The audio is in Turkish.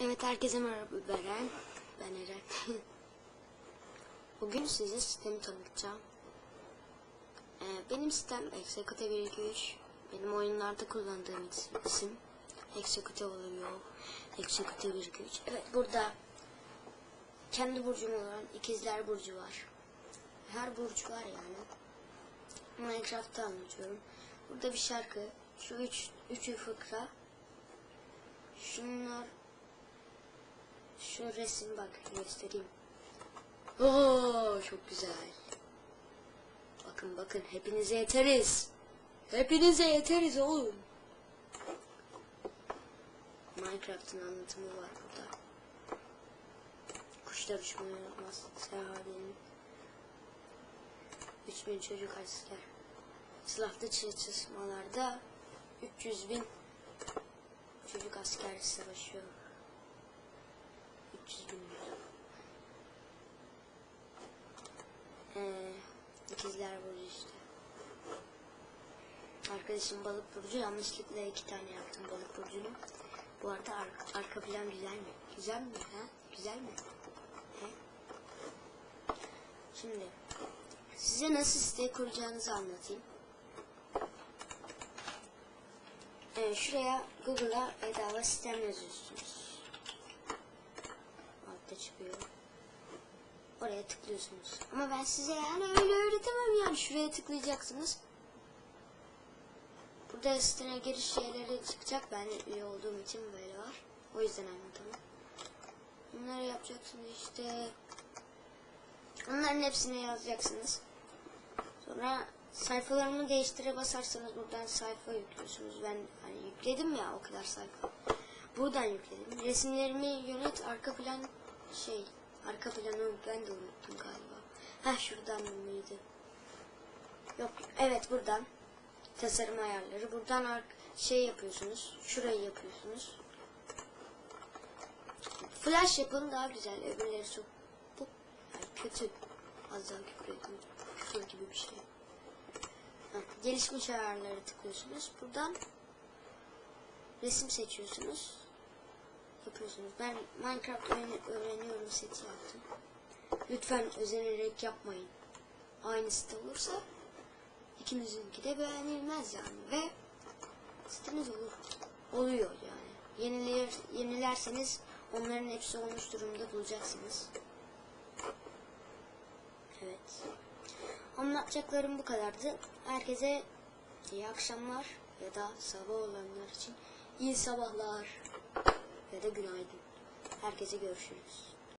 Evet herkese merhaba Beren. Ben Eren. Bugün size sistemi tanıtacağım. Ee, benim sistem Execute 123. Benim oyunlarda kullandığım is- isim. Execute oluyor. Execute 123. Evet burada kendi burcum olan ikizler burcu var. Her burç var yani. Minecraft'ta anlatıyorum. Burada bir şarkı. Şu üç, üçü fıkra. Şunlar şu resim bak göstereyim. Oo çok güzel. Bakın bakın hepinize yeteriz. Hepinize yeteriz oğlum. Minecraft'ın anlatımı var burada. Kuşlar uçmayı unutmaz. Sehabenin 3000 çocuk asker. Silahlı çatışmalarda 300 bin çocuk asker savaşıyor. 300 bin lira. Ee, ikizler burcu işte. Arkadaşım balık burcu yanlışlıkla iki tane yaptım balık burcunu. Bu arada ar- arka plan güzel mi? Güzel mi? Ha? Güzel mi? He? Şimdi size nasıl site kuracağınızı anlatayım. Ee, şuraya Google'a bedava sistem yazıyorsunuz. Çıkıyor. Oraya tıklıyorsunuz. Ama ben size yani öyle öğretemem yani. Şuraya tıklayacaksınız. Burada sitene giriş şeyleri çıkacak. Ben üye olduğum için böyle var. O yüzden anlatamam. Bunları yapacaksınız işte. Onların hepsini yazacaksınız. Sonra sayfalarımı değiştire basarsanız buradan sayfa yüklüyorsunuz. Ben hani yükledim ya o kadar sayfa. Buradan yükledim. Resimlerimi yönet arka plan şey arka planı ben de unuttum galiba. Heh şuradan mıydı? Yok evet buradan tasarım ayarları. Buradan şey yapıyorsunuz. Şurayı yapıyorsunuz. Flash yapın daha güzel. Öbürleri çok yani kötü. Az daha küfür ettim. Küfür gibi bir şey. Heh, gelişmiş ayarları tıklıyorsunuz. Buradan resim seçiyorsunuz. Yapıyorsunuz. Ben Minecraft öğren- öğreniyorum seti yaptım. Lütfen özenerek yapmayın. Aynı site olursa ikinizinki de beğenilmez yani ve siteniz olur. Oluyor yani. Yeniler, yenilerseniz onların hepsi olmuş durumda bulacaksınız. Evet. Anlatacaklarım bu kadardı. Herkese iyi akşamlar ya da sabah olanlar için iyi sabahlar ya da günaydın. Herkese görüşürüz.